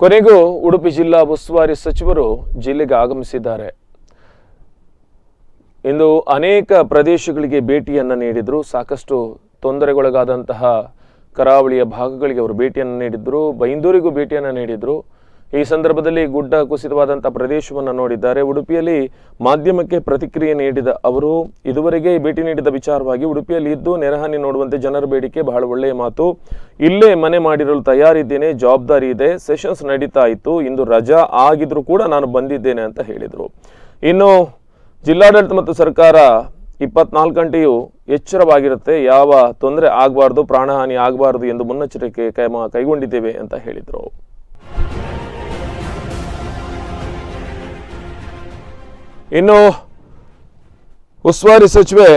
ಕೊನೆಗೂ ಉಡುಪಿ ಜಿಲ್ಲಾ ಉಸ್ತುವಾರಿ ಸಚಿವರು ಜಿಲ್ಲೆಗೆ ಆಗಮಿಸಿದ್ದಾರೆ. ಇಂದು ಅನೇಕ ಪ್ರದೇಶಗಳಿಗೆ ಭೇಟಿಯನ್ನು ನೀಡಿದರು. ಸಾಕಷ್ಟು ತೊಂದರೆಗೊಳಗಾದಂತಹ ಕರಾವಳಿಯ ಭಾಗಗಳಿಗೆ ಅವರು ಭೇಟಿಯನ್ನು ನೀಡಿದ್ರು. ಬೈಂದೂರಿಗೂ ಭೇಟಿಯನ್ನು ನೀಡಿದ್ರು. ಈ ಸಂದರ್ಭದಲ್ಲಿ ಗುಡ್ಡ ಕುಸಿತವಾದಂಥ ಪ್ರದೇಶವನ್ನು ನೋಡಿದ್ದಾರೆ. ಉಡುಪಿಯಲ್ಲಿ ಮಾಧ್ಯಮಕ್ಕೆ ಪ್ರತಿಕ್ರಿಯೆ ನೀಡಿದ ಅವರು, ಇದುವರೆಗೆ ಭೇಟಿ ನೀಡಿದ ವಿಚಾರವಾಗಿ ಉಡುಪಿಯಲ್ಲಿ ಇದ್ದು ನೆರೆಹಾನಿ ನೋಡುವಂತೆ ಜನರ ಬೇಡಿಕೆ ಬಹಳ ಒಳ್ಳೆಯ ಮಾತು. ಇಲ್ಲೇ ಮನೆ ಮಾಡಿರಲು ತಯಾರಿದ್ದೇನೆ, ಜವಾಬ್ದಾರಿ ಇದೆ, ಸೆಷನ್ಸ್ ನಡೀತಾ ಇತ್ತು, ಇಂದು ರಜಾ ಆಗಿದ್ರೂ ಕೂಡ ನಾನು ಬಂದಿದ್ದೇನೆ ಅಂತ ಹೇಳಿದರು. ಇನ್ನು ಜಿಲ್ಲಾಡಳಿತ ಮತ್ತು ಸರ್ಕಾರ ಇಪ್ಪತ್ನಾಲ್ಕು ಗಂಟೆಯೂ ಎಚ್ಚರವಾಗಿರುತ್ತೆ, ಯಾವ ತೊಂದರೆ ಆಗಬಾರ್ದು, ಪ್ರಾಣಹಾನಿ ಆಗಬಾರ್ದು ಎಂದು ಮುನ್ನೆಚ್ಚರಿಕೆ ಕೈಗೊಂಡಿದ್ದೇವೆ ಅಂತ ಹೇಳಿದರು. ಇನ್ನು ಉಸ್ತುವಾರಿ ಸಚಿವೆ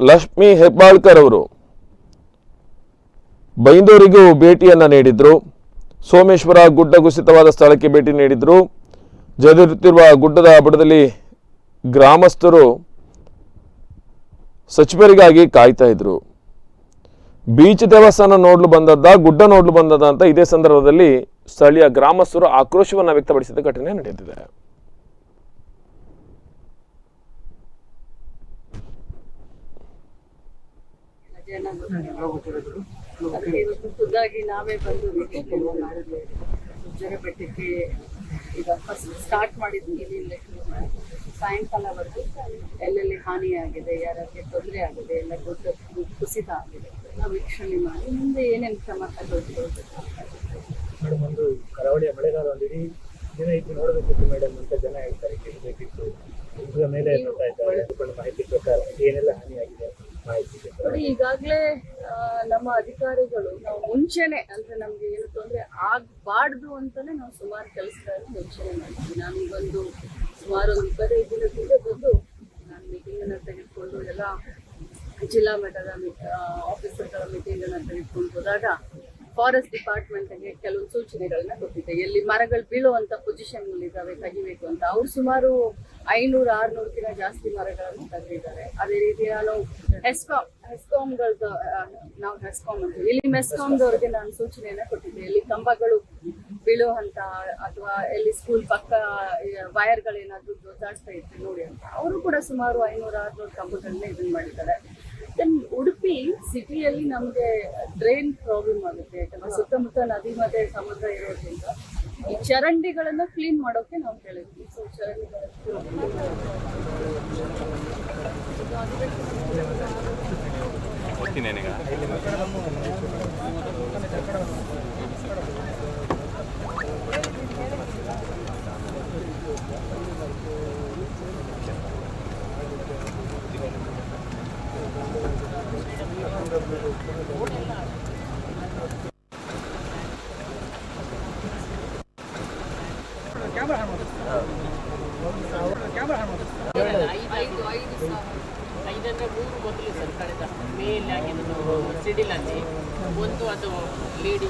ಲಕ್ಷ್ಮಿ ಹೆಬ್ಬಾಳ್ಕರ್ ಅವರು ಬೈಂದೂರಿಗೂ ಭೇಟಿಯನ್ನ ನೀಡಿದ್ರು. ಸೋಮೇಶ್ವರ ಗುಡ್ಡ ಕುಸಿತವಾದ ಸ್ಥಳಕ್ಕೆ ಭೇಟಿ ನೀಡಿದ್ರು. ಜರುತ್ತಿರುವ ಗುಡ್ಡದ ಬುಡದಲ್ಲಿ ಗ್ರಾಮಸ್ಥರು ಸಚಿವರಿಗಾಗಿ ಕಾಯ್ತಾ ಇದ್ರು. ಬೀಚ್ ದೇವಸ್ಥಾನ ನೋಡ್ಲು ಬಂದದ್ದ, ಗುಡ್ಡ ನೋಡ್ಲು ಬಂದದ ಅಂತ ಇದೇ ಸಂದರ್ಭದಲ್ಲಿ ಸ್ಥಳೀಯ ಗ್ರಾಮಸ್ಥರು ಆಕ್ರೋಶವನ್ನು ವ್ಯಕ್ತಪಡಿಸಿದ ಘಟನೆ ನಡೆದಿದೆ. ಜನ. ಅದಕ್ಕೆ ಇವತ್ತು ಖುದ್ದಾಗಿ ನಾವೇ ಬಂದು ವೀಕ್ಷಣೆ ಮಾಡಿದ್ವಿ ಉಜ್ಜರ ಬೆಟ್ಟಕ್ಕೆ ಈಗ ಫಸ್ಟ್ ಸ್ಟಾರ್ಟ್ ಮಾಡಿದ್ವಿ ಇಲ್ಲಿಂದ ಸಾಯಂಕಾಲವರೆಗೂ ಎಲ್ಲೆಲ್ಲಿ ಹಾನಿ ಆಗಿದೆ ಯಾರ್ಯಾರಿಗೆ ತೊಂದರೆ ಆಗಿದೆ ಎಲ್ಲ ದೊಡ್ಡ ಕುಸಿತ ಆಗಿದೆ ನಾವು ವೀಕ್ಷಣೆ ಮಾಡಿ ಮುಂದೆ ಏನೇನು ಕ್ರಮ ಕೈಗೊಳ್ಬೇಕು ಮೇಡಮ್ ಒಂದು ಕರಾವಳಿಯ ಮಳೆಗಾಲ ಒಂದು ಇಡೀ ದಿನ ಇದ್ದು ನೋಡಬೇಕಿತ್ತು ಮೇಡಮ್ ಅಂತ ಜನ ಹೇಳ್ತಾರೆ ಕೇಳಬೇಕಿತ್ತು ಇದ್ರ ಮೇಲೆ ಮಾಹಿತಿ ಪ್ರಕಾರ ಏನೆಲ್ಲ ಹಾನಿಯಾಗಿದೆ? ನೋಡಿ, ಈಗಾಗಲೇ ನಮ್ಮ ಅಧಿಕಾರಿಗಳು ನಾವು ಮುಂಚೆನೆ, ಅಂದ್ರೆ ನಮ್ಗೆ ಏನು ತೊಂದರೆ ಆಗ್ಬಾರ್ದು ಅಂತಾನೆ ನಾವು ಸುಮಾರು ಕೆಲಸಗಳನ್ನು ಮುಂಚೆನೆ ಮಾಡ್ತೀವಿ ನಾನು ಬಂದು ಸುಮಾರು ಒಂದು ಇಪ್ಪತ್ತೈದು ದಿನದ ಹಿಂದೆ ಬಂದು ನಾನು ಮೀಟಿಂಗ್ ಅನ್ನ ತೆಗೆದುಕೊಂಡು ಎಲ್ಲ ಜಿಲ್ಲಾ ಮಟ್ಟದ ಆಫೀಸರ್ಗಳ ಮೀಟಿಂಗ್ ಅನ್ನ ತೆಗೆದುಕೊಂಡು ಹೋದಾಗ ಫಾರೆಸ್ಟ್ ಡಿಪಾರ್ಟ್ಮೆಂಟ್ಗೆ ಕೆಲವು ಸೂಚನೆಗಳನ್ನ ಕೊಟ್ಟಿದ್ದೆ. ಎಲ್ಲಿ ಮರಗಳು ಬೀಳುವಂತ ಪೊಸಿಷನ್ ಇದಾವೆ ತೆಗಿಬೇಕು ಅಂತ. ಅವ್ರು ಸುಮಾರು ಐನೂರು ಆರ್ನೂರಕ್ಕಿಂತ ಜಾಸ್ತಿ ಮರಗಳನ್ನು ತೆಗೆದಿದ್ದಾರೆ ಅದೇ ರೀತಿ ನಾನು ಹೆಸ್ಕಾಮ್ ಹೆಸ್ಕಾಮ್ಗಳದ್ದು ನಾವು ಮೆಸ್ಕಾಮ್ ಅಂತೀವಿ ಇಲ್ಲಿ ಮೆಸ್ಕಾಮ್ದವ್ರಿಗೆ ನಾನು ಸೂಚನೆಯನ್ನ ಕೊಟ್ಟಿದ್ದೆ. ಇಲ್ಲಿ ಕಂಬಗಳು ಬೀಳುವಂತ ಅಥವಾ ಎಲ್ಲಿ ಸ್ಕೂಲ್ ಪಕ್ಕ ವೈರ್ಗಳೇನಾದ್ರೂ ಜೋತಾಡ್ತಾ ಇತ್ತು ನೋಡಿ ಅಂತ. ಅವರು ಕೂಡ ಸುಮಾರು ಐನೂರು, ಆರ್ನೂರು ಕಂಬಗಳನ್ನೇ ಇದನ್ನ ಮಾಡಿದ್ದಾರೆ. ದೆನ್ ಉಡುಪಿ ಸಿಟಿಯಲ್ಲಿ ನಮಗೆ ಡ್ರೈನ್ ಪ್ರಾಬ್ಲಮ್ ಆಗುತ್ತೆ. ಯಾಕಂದ್ರೆ ಸುತ್ತಮುತ್ತ ನದಿ ಮತ್ತೆ ಸಮುದ್ರ ಇರೋದ್ರಿಂದ ಈ ಚರಂಡಿಗಳನ್ನ ಕ್ಲೀನ್ ಮಾಡೋಕೆ ನಾವು ಕೇಳಿದ್ವಿ. ಸೊ ಐದು ಐದು ಸಾವಿರ ಐದರಿಂದ ಮೂರು ಮೊದಲು ಸರ್ ಕಳೆದ ಮೇಯಲ್ಲಿ ಆಗಿದ್ದು ಸಿಡಿಲಲ್ಲಿ ಒಂದು ಅದು ಲೇಡಿ